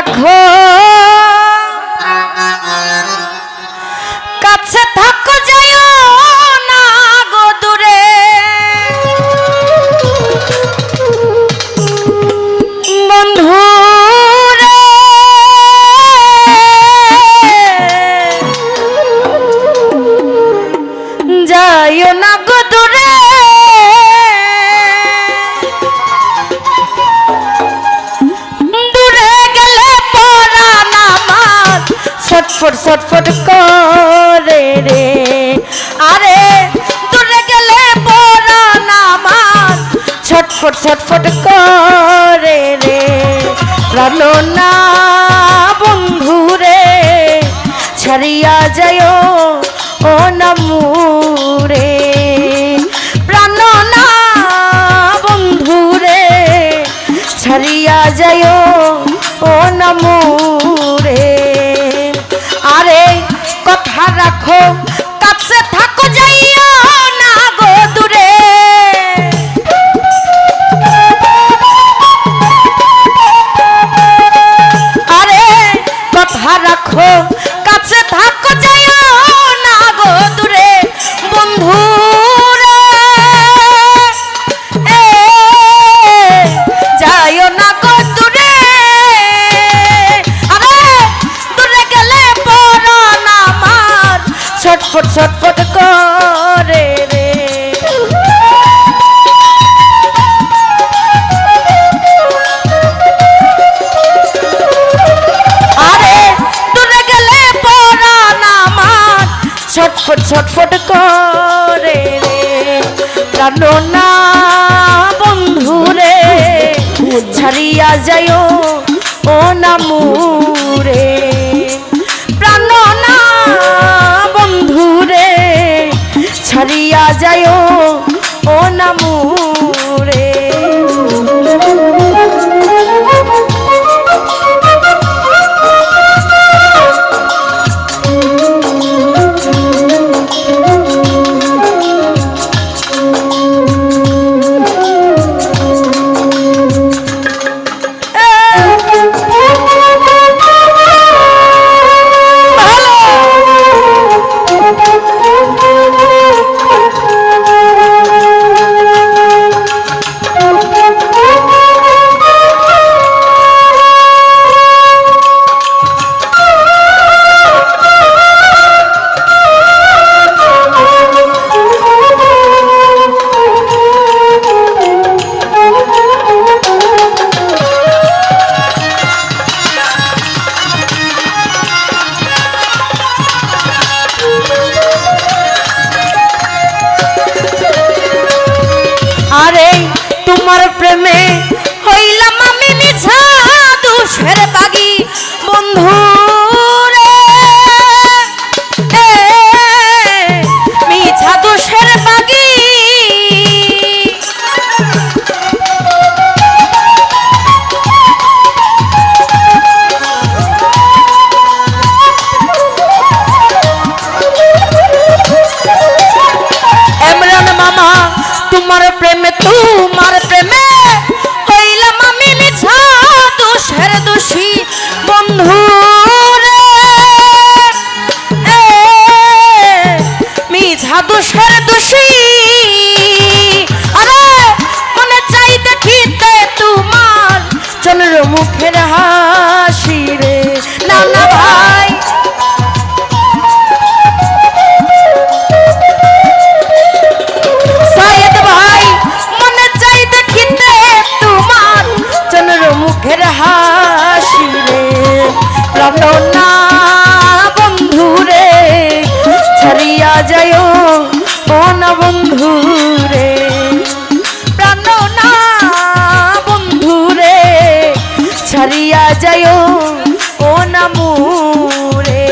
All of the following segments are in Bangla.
রাখো। ছটফট ছটফট করে রে। আরে, দূরে গেলে পরাণ আমার ছটফট ছটফট করে রে। প্রাণ না বন্ধু রে, ছাড়িয়া যায় ও নামুরে প্রাণ না বন্ধু রে, ছাড়িয়া যায় ও নামুরে রাখো কাছে থাকো যাইও না গো দূরে। আরে কথা রাখো কাছে থাকো যাইও যায় ও নামুরে মিছা দোষের দোষী। আরে, মনে চাই দেখিতে তোমার চন্দ্র মুখের হাসি রে। না না ভাই। সায়েদ ভাই, মনে চাই দেখিতে তোমার চন্দ্র মুখের হাসি রে। প্রাণ বন্ধু প্রাণ না বন্ধু ছাড়িয়া যায় ও না মুরে।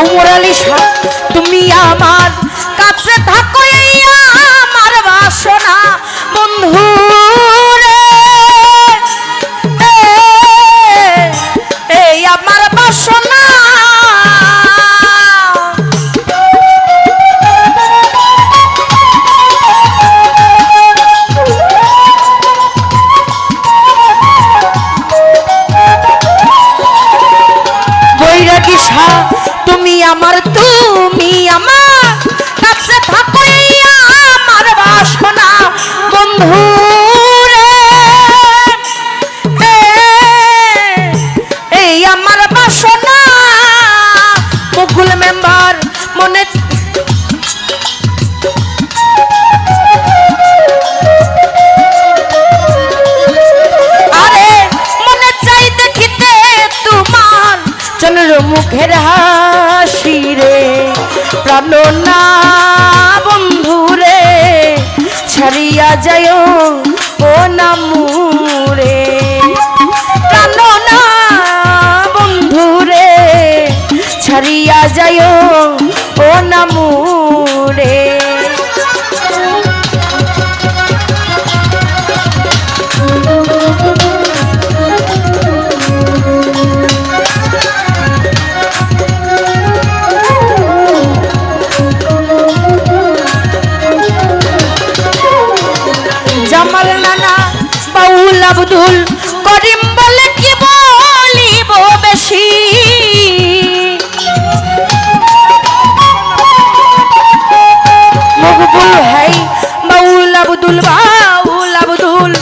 উমর তুমি আমার কাছে থাকো। বন্ধু যায় ও নামুরে আব্দুল করিম বলে কি বলিব বেশি? মকবুল হাই, বাউল আব্দুল বাউল আব্দুল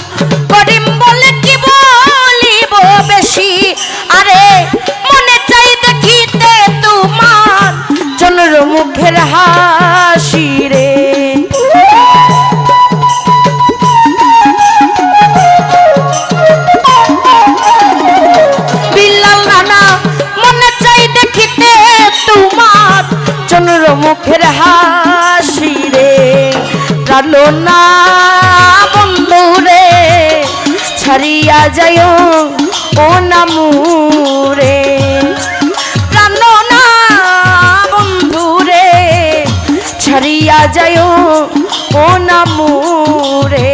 করিম বলে কি বলিব বেশি? আরে, মনে চাই দেখিতে তোমার জনর মুখের হাসি প্রাণ না, বন্ধু রে, ছাড়িয়া যায় ও নামুরে প্রাণ না, বন্ধু রে, ছাড়িয়া যায় ও নামুরে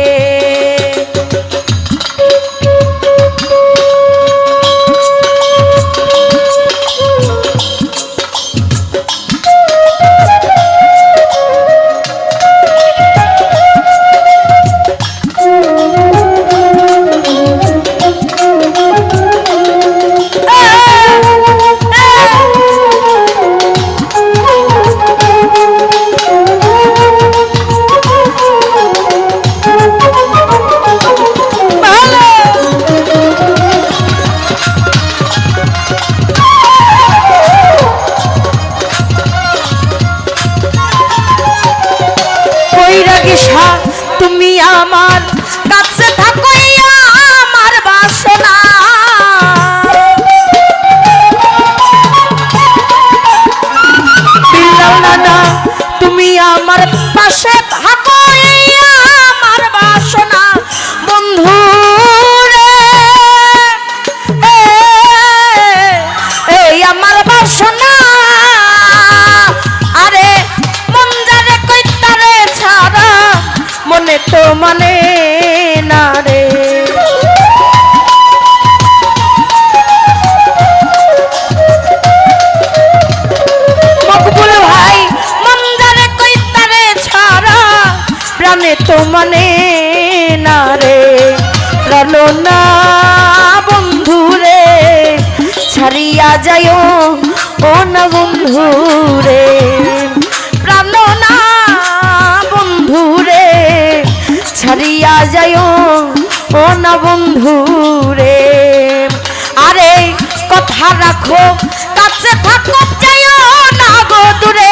বৈরাগী সা তুমি আমার কাছে থাকো আমার বাসনা। তুমি আমার পাশে যায় ও না বন্ধু রে, প্রাণ না বন্ধু রে, ছাড়িয়া যায়। ও না বন্ধু রে, আরে কথা রাখো, কাছে থাকো, যায় না গো দূরে।